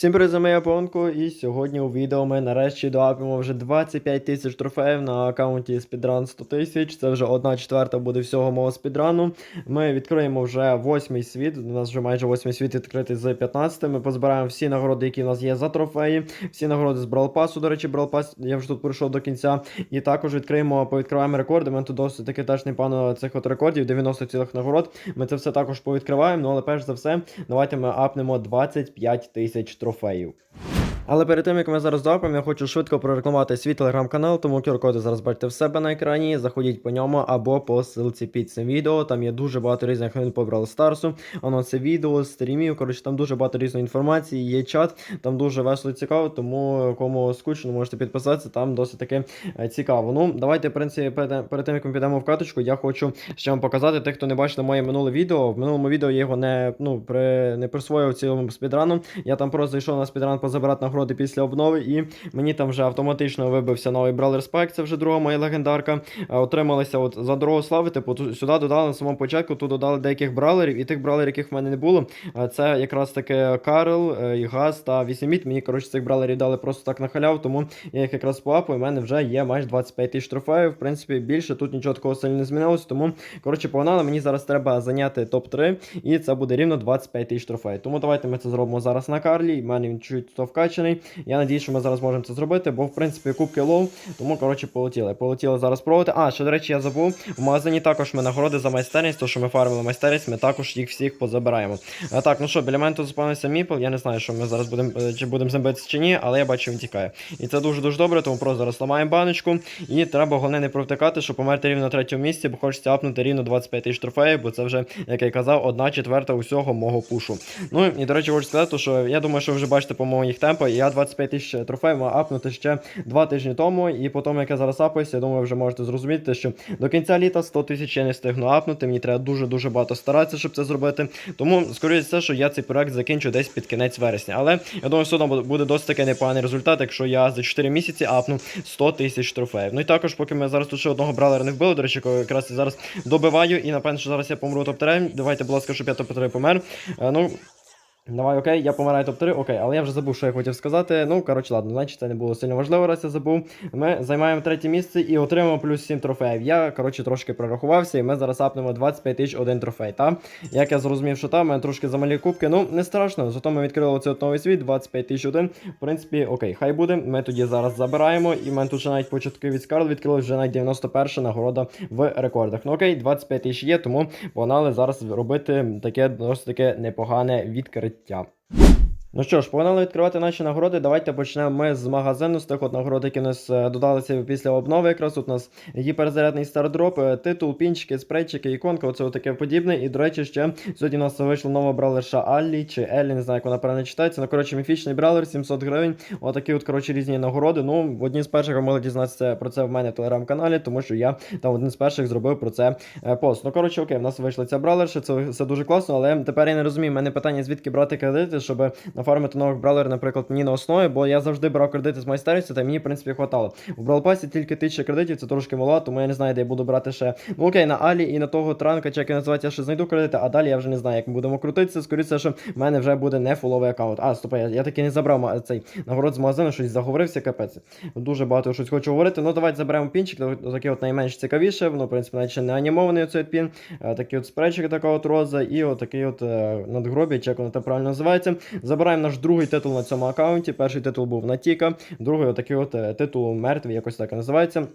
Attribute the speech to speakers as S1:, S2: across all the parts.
S1: Всім привіт, з вами я Понко, і сьогодні у відео ми нарешті доапимо вже 25 тисяч трофеїв на аккаунті спідран 100 тисяч. Це вже одна четверта буде всього мого спідрану. Ми відкриємо вже восьмий світ. У нас вже майже восьмий світ відкритий з 15. Ми позбираємо всі нагороди, які у нас є за трофеї, всі нагороди з Бралпасу. До речі, Бралпас я вже тут пройшов до кінця. І також відкриємо, повідкриваємо рекорди. Мене тут досить таки теж непогано цих от рекордів, 90 цілих нагород. Ми це все також повідкриваємо. Ну але перш за все, давайте ми апнемо 25 тисяч трофеїв. troféu. Але перед тим як ми зараз допимо, я хочу швидко прорекламувати свій телеграм-канал, тому QR-коди зараз бачите в себе на екрані. Заходіть по ньому або по ссылці під цим відео. Там є дуже багато різних новин по Старсу, анонси відео, стрімів. Коротше, там дуже багато різної інформації, є чат, там дуже весело цікаво, тому кому скучно, можете підписатися, там досить таки е, цікаво. Ну, давайте, в принципі, перед, тим як ми підемо в каточку, я хочу ще вам показати тих, хто не бачив моє минуле відео. В минулому відео я його не, ну, при, не присвоїв цілому спідрану. Я там просто зайшов на спідран позабирати нагороди після обнови, і мені там вже автоматично вибився новий Бравлер Спайк, це вже друга моя легендарка. Е, Отрималися от за дорогу слави, типу, сюди додали на самому початку, тут додали деяких бравлерів, і тих бравлерів, яких в мене не було. е, Це якраз таки Карл, е, і Газ та Вісіміт. Мені, коротше, цих бравлерів дали просто так на халяву, тому я їх якраз поапаю, і в мене вже є майже 25 тисяч трофеїв. В принципі, більше тут нічого такого сильно не змінилось, тому, коротше, погнали, мені зараз треба зайняти топ-3, і це буде рівно 25 тисяч трофеїв. Тому давайте ми це зробимо зараз на Карлі. В мене він чуть то вкачаний. Я надіюсь, що ми зараз можемо це зробити, бо в принципі кубки лоу, тому коротше полетіли. Полетіли зараз пробувати. А, ще, до речі, я забув. В магазині також ми нагороди за майстерність, то що ми фармили майстерність, ми також їх всіх позабираємо. А, так, ну що, біля мене тут заспавнився Міпл. Я не знаю, що ми зараз будемо е, чи будемо з ним битися чи ні, але я бачу, він тікає. І це дуже дуже добре, тому просто зараз ламаємо баночку. І треба головне не провтикати, щоб померти рівно на третьому місці, бо хочеться апнути рівно 25 тисяч трофеїв, бо це вже, як я казав, одна четверта усього мого пушу. Ну і до речі, хочу сказати, що я думаю, що вже бачите по моїх темпах. Я 25 тисяч трофеїв мав апнути ще 2 тижні тому. І по тому, як я зараз апаюся, я думаю, ви вже можете зрозуміти, що до кінця літа 100 тисяч я не встигну апнути. Мені треба дуже дуже багато старатися, щоб це зробити. Тому, скоріше все, що я цей проект закінчу десь під кінець вересня. Але я думаю, все одно буде досить таки непоганий результат, якщо я за 4 місяці апну 100 тисяч трофеїв. Ну і також, поки ми зараз тут ще одного бралера не вбили, до речі, якого якраз зараз добиваю. І напевно, що зараз я помру топ-3. Давайте, будь ласка, щоб я топ-3 помер. Е, Ну, Давай, окей, я помираю топ-3, окей, але я вже забув, що я хотів сказати. Ну, коротше, ладно, значить це не було сильно важливо, раз я забув. Ми займаємо третє місце і отримаємо плюс 7 трофеїв. Я, коротше, трошки прорахувався, і ми зараз апнемо 25 тисяч один трофей, та? Як я зрозумів, що там, мене трошки замалі кубки, ну, не страшно, зато ми відкрили оцей новий світ, 25 тисяч один. В принципі, окей, хай буде. Ми тоді зараз забираємо, і мене тут ще навіть початки від Скарл відкрили вже навіть 91 нагорода в рекордах. Ну окей, 25 тисяч є, тому погнали зараз робити таке досить таке непогане відкриття. yap. Ну що ж, погнали відкривати наші нагороди. Давайте почнемо ми з магазину, з тих от нагород, які у нас е, додалися після обнови. Якраз тут у нас гіперзарядний стардроп, е, титул, пінчики, спрейчики, іконка, оце таке подібне. І, до речі, ще сьогодні у нас вийшла нова бралерша Аллі чи Еллі, не знаю, як вона правильно читається. Ну, коротше, міфічний бралер, 700 гривень. Отакі от, коротше, різні нагороди. Ну, в одній з перших ви могли дізнатися про це в мене в телеграм-каналі, тому що я там один з перших зробив про це е, пост. Ну, коротше, окей, в нас вийшла ця бралерша, це все дуже класно, але тепер я не розумію, в мене питання, звідки брати кредити, щоб нафармити нових бралерів, наприклад, мені на основі, бо я завжди брав кредити з майстерності, та мені, в принципі, хватало. У бралпасі тільки тисяча кредитів, це трошки мало, тому я не знаю, де я буду брати ще. Ну окей, на Алі і на того транка, чи як він називається, я ще знайду кредити, а далі я вже не знаю, як ми будемо крутитися. Скоріше, що в мене вже буде не фуловий аккаунт. А, стоп, я, я таки не забрав цей нагород з магазину, щось заговорився, капець. Дуже багато щось хочу говорити. Ну давайте заберемо пінчик, такий от найменш цікавіше. Ну, в принципі, навіть ще не анімований оцей пін. Такий от спречик, така от роза, і от такий от е, надгробі, як воно там правильно називається. Забираємо наш другий титул на цьому аккаунті. Перший титул був Натіка, другий отакий от е, титул мертвий, якось так і називається.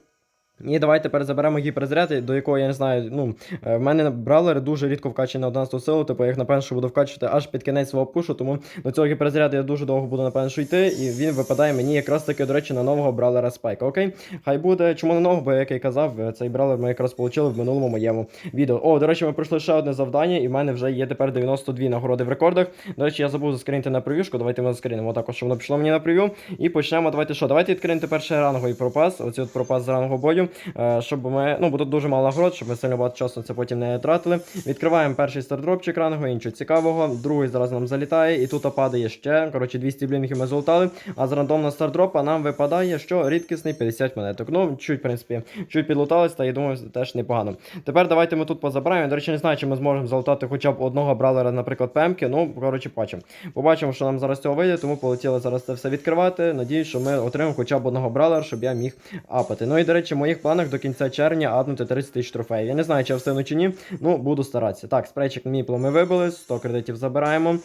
S1: І давайте тепер заберемо гіперзаряд, до якого я не знаю. Ну, е, в мене бравлери дуже рідко вкачені на 11 силу, типу я їх напевно що буду вкачувати аж під кінець свого пушу, тому до цього гіперзаряду я дуже довго буду напевно що йти, і він випадає мені якраз таки, до речі, на нового бравлера Спайка. Окей? Хай буде. Чому на нового? Бо як я казав, е, цей бравлер ми якраз отримали в минулому моєму відео. О, до речі, ми пройшли ще одне завдання, і в мене вже є тепер 92 нагороди в рекордах. До речі, я забув заскрінити на прев'юшку. Давайте ми заскрінимо також, щоб воно пішло мені на прев'ю. І почнемо. Давайте що? Давайте відкриємо тепер ще ранговий пропас. Оцей от пропас з рангового бою. Е, щоб ми, ну, бо тут дуже мало нагород, щоб ми сильно багато часу це потім не тратили. Відкриваємо перший стардропчик ранго, іншого цікавого, другий зараз нам залітає, і тут падає ще. Коротше, 200 блінгів ми золотали. А з рандомного стардропа нам випадає, що рідкісний 50 монеток. Ну, чуть, в принципі, чуть підлутались, та я думаю, теж непогано. Тепер давайте ми тут позабираємо. До речі, не знаю, чи ми зможемо залутати хоча б одного бралера, наприклад, пемки. Ну, коротше, бачимо. Побачимо, що нам зараз цього вийде, тому полетіли зараз це все відкривати. Надіюсь, що ми отримаємо хоча б одного бралера, щоб я міг апати. Ну і до речі, в моїх планах до кінця червня апнути 30 тисяч трофеїв. Я не знаю, чи я встигну чи ні. Ну, буду старатися. Так, спрейчик міпло ми вибили, 100 кредитів забираємо.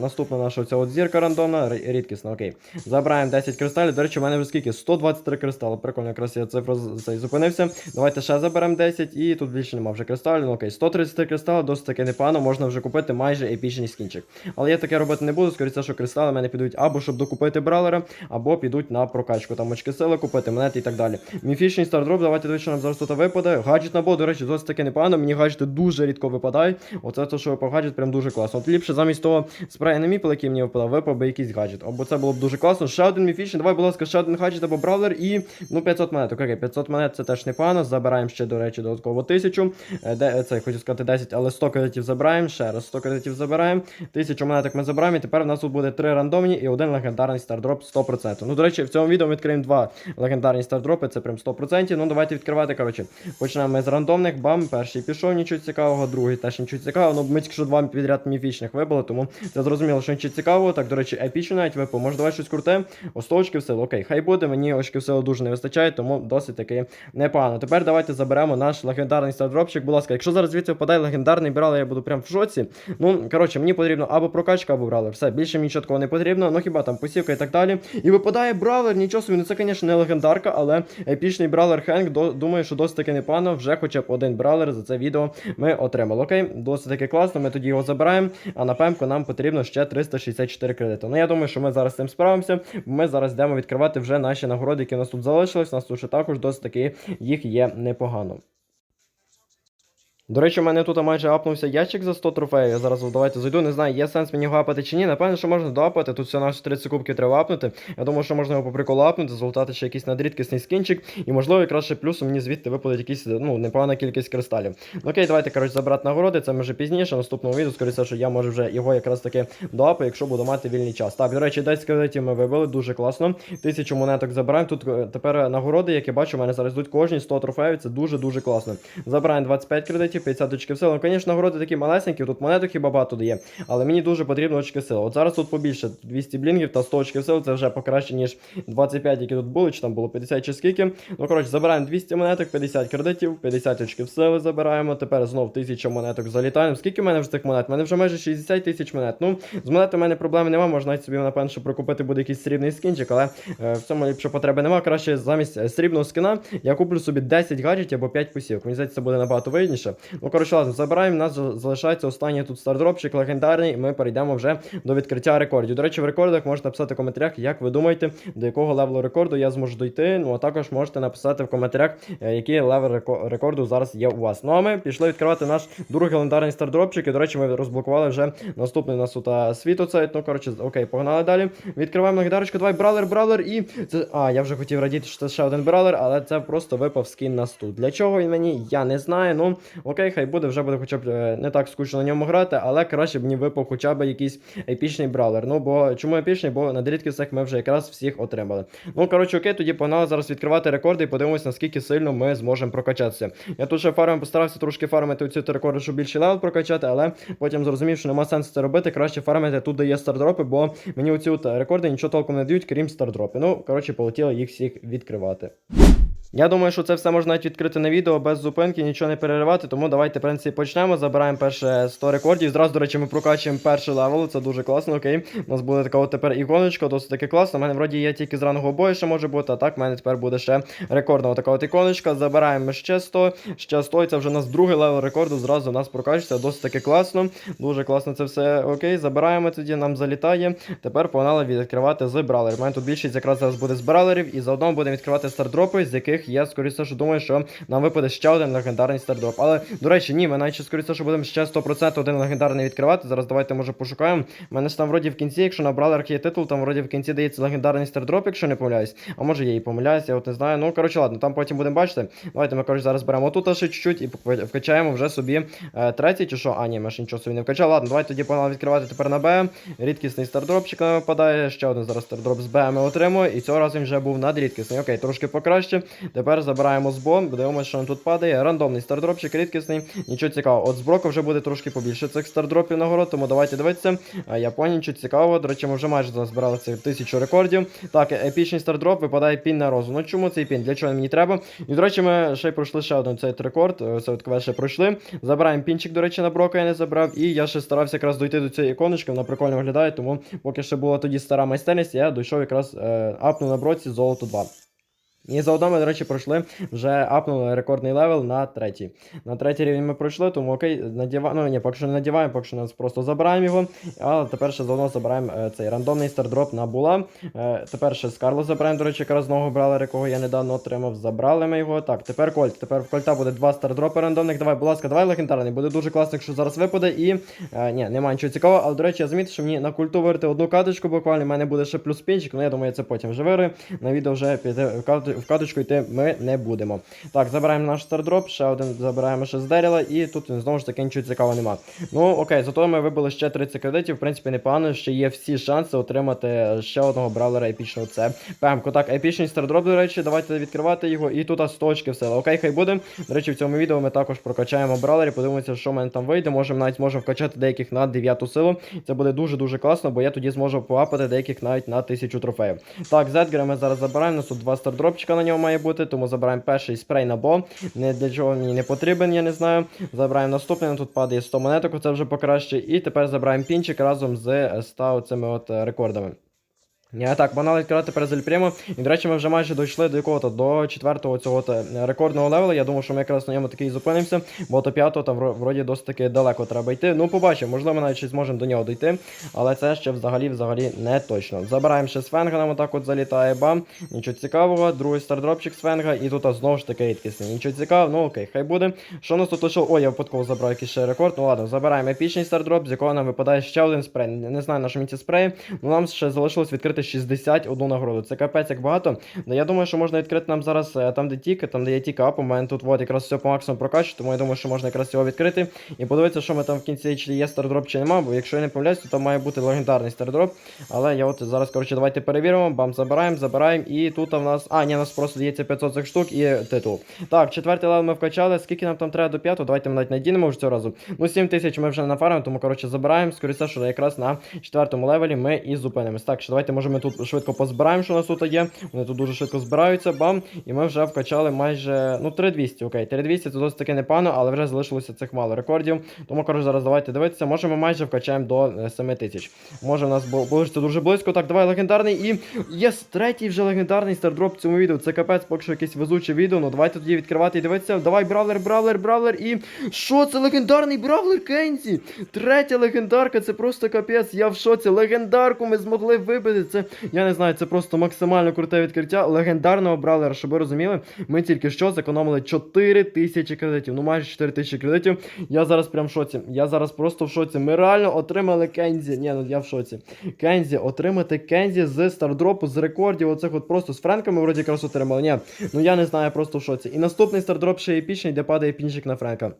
S1: Наступна наша ця от зірка рандомна, рідкісна, окей. Забираємо 10 кристалів. До речі, у мене вже скільки? 123 кристали. Прикольно, якраз я цифру цей зупинився. Давайте ще заберемо 10 і тут більше нема вже кристалів. Ну окей, 133 кристали, досить таки непогано, можна вже купити майже епічний скінчик. Але я таке робити не буду, скоріше, що кристали мене підуть або щоб докупити бралера, або підуть на прокачку. Там очки сили купити, монети і так далі. Міфічний стардроп, давайте дивіться, що нам зараз тут випаде. Гаджет набор, до речі, досить таки непогано. Мені гаджети дуже рідко випадають. Оце то, що випав гаджет, прям дуже класно. От ліпше замість того на міпл, який мені випадав, випав би якийсь гаджет. Або це було б дуже класно. Ще один міфічний, давай, будь ласка, ще один гаджет або бравлер і ну 500 монет. Окей, 500 монет це теж непогано. Забираємо ще, до речі, додатково 1000. Е, Де, це, хочу сказати 10, але 100 кредитів забираємо. Ще раз 100 кредитів забираємо. 1000 монеток ми забираємо. І тепер у нас тут буде 3 рандомні і один легендарний стардроп 100%. Ну, до речі, в цьому відео ми відкриємо два легендарні стардропи, це прям 100%. Ну, давайте відкривати. Коротше, почнемо з рандомних. Бам, перший пішов, нічого цікавого, другий теж нічого цікавого. Ну, ми тільки що два підряд міфічних вибили, тому це зрозуміло, що нічого цікавого. Так, до речі, епічно навіть випав. Може, давай щось круте. О, 100 очків сили. Окей, хай буде. Мені очків сили дуже не вистачає, тому досить таки непогано. Тепер давайте заберемо наш легендарний стардропчик. Будь ласка, якщо зараз звідси впадає легендарний брали, я буду прям в шоці. Ну, коротше, мені потрібно або прокачка, або бравлер. Все, більше мені чіткого не потрібно. Ну хіба там посівка і так далі. І випадає бравлер, нічого собі, ну це, звісно, не легендарка, але епічний бравлер Хенк. До, думаю, що досить таки непогано. Вже хоча б один бралер за це відео ми отримали. Окей, досить таки класно. Ми тоді його забираємо. А на пемку нам потрібно ще 364 кредити. Ну я думаю, що ми зараз цим справимося. Ми зараз йдемо відкривати вже наші нагороди, які у нас тут залишились. У нас тут ще також досить таки їх є непогано. До речі, у мене тут майже апнувся ящик за 100 трофеїв. Я зараз давайте зайду. Не знаю, є сенс мені його апати чи ні. Напевно, що можна доапати. Тут все наші 30 кубків треба апнути. Я думаю, що можна його по приколу апнути, золотати ще якийсь надрідкісний скінчик. І можливо, якраз ще плюсом мені звідти випадуть якісь ну, непогана кількість кристалів. Ну, окей, давайте коротше забрати нагороди. Це ми вже пізніше. В наступному відео, скоріше, що я можу вже його якраз таки доапаю, якщо буду мати вільний час. Так, до речі, 10 кредитів ми вибили, дуже класно. Тисячу монеток забираємо. Тут е, тепер нагороди, як я бачу, у мене зараз йдуть кожні 100 трофеїв. Це дуже дуже класно. Забираємо 25 кредитів, 50 очків сили. Ну, звісно, нагороди такі малесенькі, тут монеток хіба багато дає, але мені дуже потрібно очки сили. От зараз тут побільше 200 блінгів та 100 очків сили, це вже покраще, ніж 25, які тут були, чи там було 50 чи скільки. Ну, коротше, забираємо 200 монеток, 50 кредитів, 50 очків сили забираємо. Тепер знов 1000 монеток залітаємо. Скільки в мене вже цих монет? У мене вже майже 60 тисяч монет. Ну, з монетами в мене проблеми немає, можна собі, напевно, що прокупити буде якийсь срібний скінчик, але е, в цьому ліпше потреби немає. Краще замість е, срібного скина я куплю собі 10 гаджетів або 5 посівок. Мені здається, це буде набагато вигідніше. Ну, коротше, ладно, забираємо. У нас залишається останній тут стардропчик легендарний, і ми перейдемо вже до відкриття рекордів. До речі, в рекордах можете написати в коментарях, як ви думаєте, до якого левелу рекорду я зможу дойти. Ну а також можете написати в коментарях, е, який левел рекорду зараз є у вас. Ну а ми пішли відкривати наш другий легендарний стардропчик. І, до речі, ми розблокували вже наступний нас тут а, світу цей. Ну, коротше, окей, погнали далі. Відкриваємо легендарочку. Давай, бралер, бралер, і це. А, я вже хотів радіти, що це ще один бралер, але це просто випав скін на стул. Для чого він мені? Я не знаю. Ну, окей, хай буде, вже буде хоча б е, не так скучно на ньому грати, але краще б мені випав хоча б якийсь епічний бравлер. Ну, бо чому епічний? Бо на рідкісах ми вже якраз всіх отримали. Ну, коротше, окей, тоді погнали зараз відкривати рекорди і подивимось, наскільки сильно ми зможемо прокачатися. Я тут ще фармом постарався трошки фармити ці рекорди, щоб більший левел прокачати, але потім зрозумів, що нема сенсу це робити. Краще фармити тут, де є стардропи, бо мені оці рекорди нічого толком не дають, крім стардропи. Ну, коротше, полетіли їх всіх відкривати. Я думаю, що це все можна навіть відкрити на відео без зупинки, нічого не переривати, тому давайте, в принципі, почнемо. Забираємо перше 100 рекордів. Зразу, до речі, ми прокачуємо перший левел, це дуже класно, окей. У нас буде така от тепер іконочка, досить таки класно. У мене вроді є тільки з ранного бою, ще може бути, а так в мене тепер буде ще рекордна така от іконочка. Забираємо ще 100, ще 100, і це вже у нас другий левел рекорду, зразу у нас прокачується, досить таки класно. Дуже класно це все окей. Забираємо тоді, нам залітає. Тепер погнали відкривати з бралерів. У мене тут більшість якраз зараз буде з бралерів, і заодно будемо відкривати стардропи, з яких них я скоріше що думаю, що нам випаде ще один легендарний стардроп. Але, до речі, ні, ми ще, скоріше, що будемо ще 100% один легендарний відкривати. Зараз давайте може пошукаємо. Мене ж там вроді в кінці, якщо набрали архітитул, там вроді в кінці дається легендарний стардроп, якщо не помиляюсь. А може я і помиляюсь, я от не знаю. Ну, коротше, ладно, там потім будемо бачити. Давайте ми, коротше, зараз беремо тут ще чуть-чуть і вк- вкачаємо вже собі е, третій чи що. А, ні, ми ще нічого собі не вкачали. Ладно, давайте тоді погнали відкривати тепер на Б. Рідкісний стардропчик нам випадає. Ще один зараз стардроп з Б ми. І цього разу він вже був надрідкісний. Окей, трошки покраще. Тепер забираємо з бомб, дивимося, що нам тут падає. Рандомний стардропчик, рідкісний. Нічого цікавого. От з броку вже буде трошки побільше цих стардропів нагород, тому давайте дивитися. А, Я поняв, нічого цікавого. До речі, ми вже майже назбирали цих тисячу рекордів. Так, епічний стардроп випадає пін на розу. Ну чому цей пін? Для чого він мені треба? І, до речі, ми ще й пройшли ще один цей рекорд. е, Це от ще пройшли. Забираємо пінчик, до речі, на брока я не забрав. І я ще старався якраз дойти до цієї іконочки, вона прикольно виглядає, тому поки ще була тоді стара майстерність, я дійшов якраз е, апну на броці золото 2. І заодно ми, до речі, пройшли, вже апнули рекордний левел на третій. На третій рівень ми пройшли, тому окей, надіваємо. Ну ні, поки що не надіваємо, поки що нас просто забираємо його. А тепер ще заодно забираємо е, цей рандомний стардроп на була. Е, тепер ще Скарло забираємо, до речі, якраз нового бралера, якого я недавно отримав. Забрали ми його. Так, тепер Кольт. Тепер в Кольта буде два стардропи рандомних. Давай, будь ласка, давай легендарний. Буде дуже класно, якщо зараз випаде. І е, ні, немає нічого цікавого. Але, до речі, я замітив, що мені на культу вирити одну каточку буквально. У мене буде ще плюс пінчик, ну я думаю, я це потім вже вирию. На відео вже в кат- в каточку йти ми не будемо. Так, забираємо наш стардроп, ще один забираємо ще з Деріла, і тут знову ж таки нічого цікавого нема. Ну окей, зато ми вибили ще 30 кредитів. В принципі, непогано, ще є всі шанси отримати ще одного бравлера епічного. Це пемко. Так, епічний стардроп, до речі, давайте відкривати його. І тут 100 очків сили. Окей, хай буде. До речі, в цьому відео ми також прокачаємо бравлерів, подивимося, що в мене там вийде. Можемо навіть можемо вкачати деяких на 9 силу. Це буде дуже-дуже класно, бо я тоді зможу поапати деяких навіть на 1000 трофеїв. Так, Зедгера ми зараз забираємо. Нас тут два стардропчика на нього має бути, тому забираємо перший спрей на бо. Не для чого мені не потрібен, я не знаю. Забираємо наступний, ну, тут падає 100 монеток, це вже покраще. І тепер забираємо пінчик разом з 100 цими от е, рекордами. Я так, банал відкривати тепер з І, до речі, ми вже майже дійшли до якого-то, до четвертого цього е, рекордного левела. Я думав, що ми якраз на ньому такий зупинимося, бо до п'ятого там вроді досить таки далеко треба йти. Ну, побачимо, можливо, ми навіть ще зможемо до нього дійти, але це ще взагалі взагалі не точно. Забираємо ще Свенга, нам отак от залітає бам. Нічого цікавого, другий стардропчик Свенга, і тут знову ж таки рідкісний. Нічого цікавого, ну окей, хай буде. Що у нас тут лишило? Ой, я випадково забрав якийсь ще рекорд. Ну ладно, забираємо епічний стардроп, з якого нам випадає ще один спрей. Не знаю, на що мені ці спреї. Ну нам ще залишилось відкрити 61 нагороду. Це капець як багато. Ну, я думаю, що можна відкрити нам зараз е, там, де тіки, там, де є тіка. У мене тут от якраз все по максимуму прокачу, тому я думаю, що можна якраз його відкрити і подивитися, що ми там в кінці, чи є стардроп, чи нема. Бо якщо я не помиляюсь, то там має бути легендарний стардроп. Але я от зараз, коротше, давайте перевіримо. Бам, забираємо, забираємо. І тут у нас. А, ні, у нас просто дається 500 цих штук і титул. Так, четвертий левел ми вкачали. Скільки нам там треба до п'ятого? Давайте ми навіть надінемо вже цього разу. Ну, 7 тисяч ми вже нафармимо, тому коротше забираємо. Скоріше, що якраз на четвертому левелі ми і зупинимось. Так, що давайте може ми тут швидко позбираємо, що у нас тут є. Вони тут дуже швидко збираються, бам. І ми вже вкачали майже. Ну, 3200, окей. 3200 це досить таки непогано, але вже залишилося цих мало рекордів. Тому, коротше, зараз давайте дивитися. Може ми майже вкачаємо до е, 7 тисяч. Може, у нас бу- буде це дуже близько. Так, давай легендарний. І єс, третій вже легендарний стардроп в цьому відео. Це капець, поки що якесь везуче відео. Ну давайте тоді відкривати і дивитися. Давай, бравлер, бравлер, бравлер. І що це легендарний бравлер Кензі? Третя легендарка, це просто капець. Я в шоці. Легендарку ми змогли вибити. Це я не знаю, це просто максимально круте відкриття легендарного бравлера. Щоб ви розуміли, ми тільки що зекономили 4 тисячі кредитів. Ну майже 4 тисячі кредитів. Я зараз прям в шоці. Я зараз просто в шоці. Ми реально отримали Кензі. Ні, ну я в шоці. Кензі, отримати Кензі з стардропу, з рекордів. Оцих от просто з Френками вроді якраз отримали. Ні, ну я не знаю, просто в шоці. І наступний стардроп ще епічний, де падає пінчик на Френка.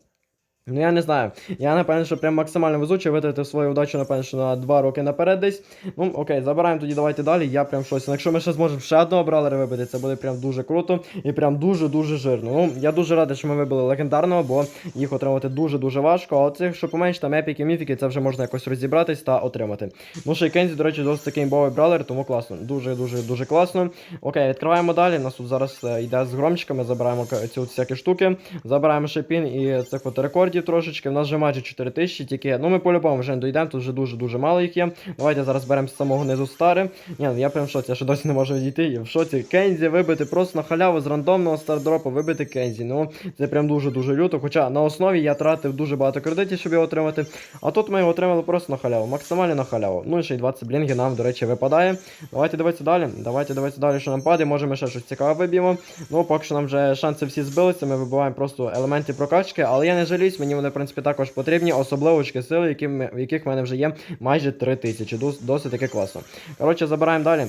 S1: Ну я не знаю. Я напевно, що прям максимально везучий витратив свою удачу, напевно, що на 2 роки наперед десь. Ну, окей, забираємо тоді, давайте далі. Я прям щось. Якщо ми ще зможемо ще одного бравлера вибити, це буде прям дуже круто і прям дуже-дуже жирно. Ну, я дуже радий, що ми вибили легендарного, бо їх отримати дуже-дуже важко. А оцих, що поменш, там епіки, міфіки, це вже можна якось розібратись та отримати. Ну, ще й Кензі, до речі, досить такий імбовий бравлер, тому класно. Дуже-дуже дуже класно. Окей, відкриваємо далі. Нас тут зараз е, йде з громчиками, забираємо ці всякі штуки, забираємо ще пін і цих от рекордів. Рекордів трошечки. У нас вже майже 4 тисячі, тільки ну ми по-любому вже не дійдемо, тут вже дуже-дуже мало їх є. Давайте зараз беремо з самого низу старе. Ні, ну я прям в шоці, я ще досі не можу відійти. Я в шоці. Кензі вибити просто на халяву з рандомного стардропу вибити Кензі. Ну це прям дуже-дуже люто. Хоча на основі я тратив дуже багато кредитів, щоб його отримати. А тут ми його отримали просто на халяву, максимально на халяву. Ну і ще й 20 блінгів нам, до речі, випадає. Давайте дивитися далі. Давайте дивитися далі, що нам падає. Може ми ще щось цікаве виб'ємо. Ну, поки що нам вже шанси всі збилися, ми вибиваємо просто елементи прокачки, але я не жаліюсь, мені вони, в принципі, також потрібні, особливо очки сили, які, в яких в мене вже є майже 3 тисячі. Дос- Досить таки класно. Коротше, забираємо далі.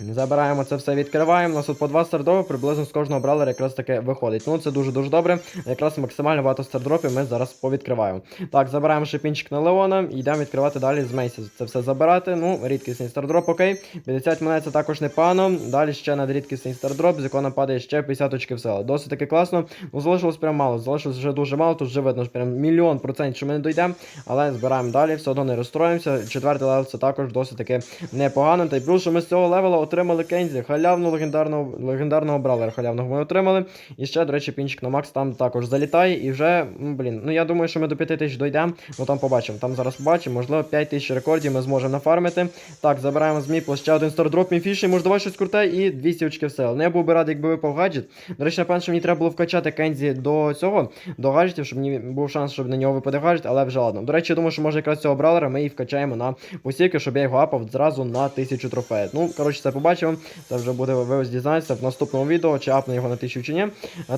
S1: Забираємо це все, відкриваємо. У нас тут по два стардропи, приблизно з кожного бралера якраз таке виходить. Ну це дуже-дуже добре. Якраз максимально багато стардропів ми зараз повідкриваємо. Так, забираємо шипінчик на Леона йдемо відкривати далі з Мейсі. Це все забирати. Ну, рідкісний стардроп, окей. 50 монет це також непогано. Далі ще надрідкісний стардроп, з якого нам падає ще 50 очків сили. Досить таки класно. Ну, залишилось прям мало. Залишилось вже дуже мало. Тут вже видно, що прям мільйон процентів, що ми не дойдемо. Але збираємо далі, все одно не розстроїмося. Четвертий левел це також досить таки непогано. Та й плюс, що ми з цього левела отримали Кензі, халявну легендарного легендарного бравлера халявного ми отримали. І ще, до речі, пінчик на Макс там також залітає. І вже, м, блін, ну я думаю, що ми до 5 тисяч дійдемо. Ну там побачимо. Там зараз побачимо. Можливо, 5 тисяч рекордів ми зможемо нафармити. Так, забираємо з Міпла ще один стардроп міфішний, може давай щось круте і 200 очків сил. Ну я був би радий, якби випав гаджет. До речі, напевно, що мені треба було вкачати Кензі до цього, до гаджетів, щоб мені був шанс, щоб на нього випаде гаджет, але вже ладно. До речі, я думаю, що може якраз цього бравлера ми і вкачаємо на посівки, щоб я його апав зразу на 1000 трофеїв. Ну, коротше, це побачимо. Це вже буде ви дізнаєтеся в наступному відео, чи апне його на тисячу чи ні.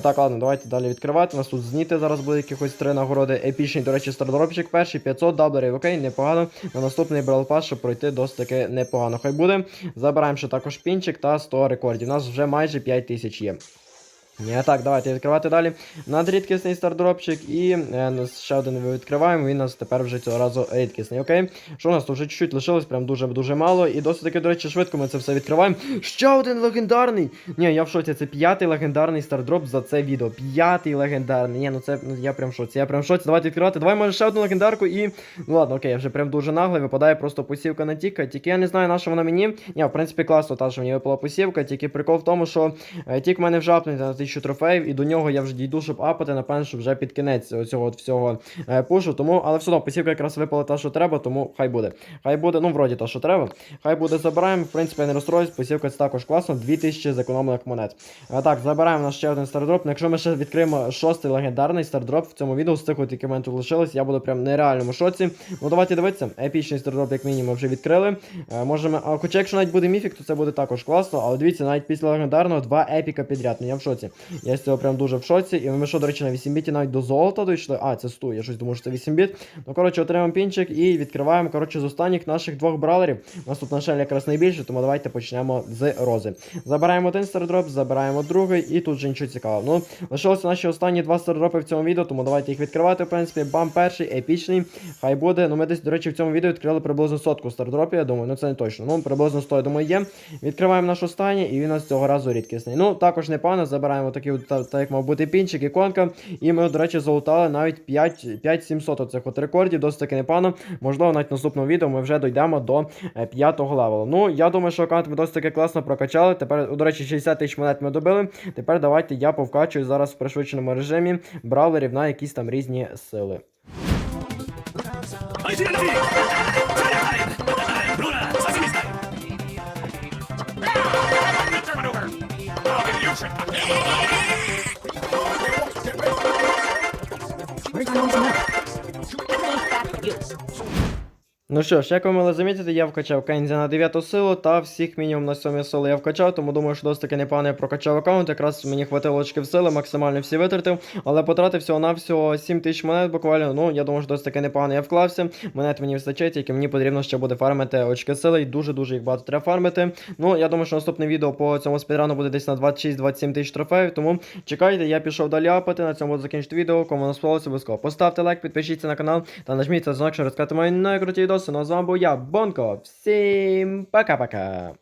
S1: Так, ладно, давайте далі відкривати. У нас тут зніти зараз буде якихось три нагороди. Епічний, до речі, стардропчик перший, 500 даблерів, окей, непогано. На наступний брал щоб пройти досить таки непогано. Хай буде. Забираємо ще також пінчик та 100 рекордів. У нас вже майже 5000 є. Ні, так, давайте відкривати далі. Надрідкісний стардропчик і е, ще один ми відкриваємо. Він у нас тепер вже цього разу рідкісний. Окей. Що у нас тут вже чуть-чуть лишилось, прям дуже-дуже мало. І досить таки, до речі, швидко ми це все відкриваємо. Ще один легендарний! Ні, я в шоці, це п'ятий легендарний стардроп за це відео. П'ятий легендарний. Ні, ну це ну, я прям в шоці. Я прям в шоці. Давайте відкривати. Давай, може, ще одну легендарку і. Ну ладно, окей, я вже прям дуже наглий. Випадає просто посівка на тіка. Тільки я не знаю, на що вона мені. Ні, в принципі, класно, та що мені випала посівка. Тільки прикол в тому, що е, тік мене на 1000 трофеїв, і до нього я вже дійду, щоб апати, напевно, що вже під кінець цього от всього е, пушу. Тому, але все одно посівка якраз випала та, що треба, тому хай буде. Хай буде, ну вроді та, що треба. Хай буде забираємо. В принципі, я не розстроюсь, посівка це також класно. 2000 зекономлених монет. А, так, забираємо наш ще один стардроп. Ну, якщо ми ще відкриємо шостий легендарний стардроп в цьому відео, з цих от, які в мене я буду прям нереальному шоці. Ну давайте дивитися. Епічний стардроп, як мінімум, вже відкрили. Е, можемо, а, хоча якщо навіть буде міфік, то це буде також класно. Але дивіться, навіть після легендарного два епіка підряд. Ну я в шоці. Я з цього прям дуже в шоці. І ми що, до речі, на 8 біті навіть до золота дійшли. А, це 100, я щось думаю, що це 8 біт. Ну, коротше, отримаємо пінчик і відкриваємо, коротше, з останніх наших двох бралерів. У нас тут, на жаль, якраз найбільше, тому давайте почнемо з рози. Забираємо один стардроп, забираємо другий, і тут вже нічого цікавого. Ну, лишилися наші останні два стардропи в цьому відео, тому давайте їх відкривати, в принципі. Бам, перший, епічний. Хай буде. Ну, ми десь, до речі, в цьому відео відкрили приблизно сотку стардропів, я думаю, ну це не точно. Ну, приблизно 100, я думаю, є. Відкриваємо наш останній, і він у нас цього разу рідкісний. Ну, також непогано, забираємо такий, от, та, та, як мав бути пінчик, іконка. І ми, до речі, залутали навіть 5 5700 оцих от рекордів, досить таки непогано. Можливо, навіть в наступному відео ми вже дійдемо до е, п'ятого левелу. Ну, я думаю, що аккаунт ми досить таки класно прокачали. Тепер, до речі, 60 тисяч монет ми добили. Тепер давайте я повкачую зараз в пришвидшеному режимі бравлерів на якісь там різні сили.
S2: We're going.
S1: Ну що ж, як ви могли замітити, я вкачав Кензі на 9 силу та всіх мінімум на 7 силу я вкачав, тому думаю, що досить таки непогано я прокачав аккаунт. Якраз мені хватило очків сили, максимально всі витратив, але потратив всього на всього 7 тисяч монет буквально. Ну, я думаю, що досить таки непогано я вклався. Монет мені вистачить, тільки мені потрібно ще буде фармити очки сили, і дуже-дуже їх багато треба фармити. Ну, я думаю, що наступне відео по цьому спідрану буде десь на 26-27 тисяч трофеїв, тому чекайте, я пішов далі апати. На цьому буду закінчити відео. Кому не сподобалося, обов'язково поставте лайк, підпишіться на канал та нажміть на дзвонок, щоб розказати мої найкруті відоси. Ну а з вами був я, Бонко. Всім пока-пока.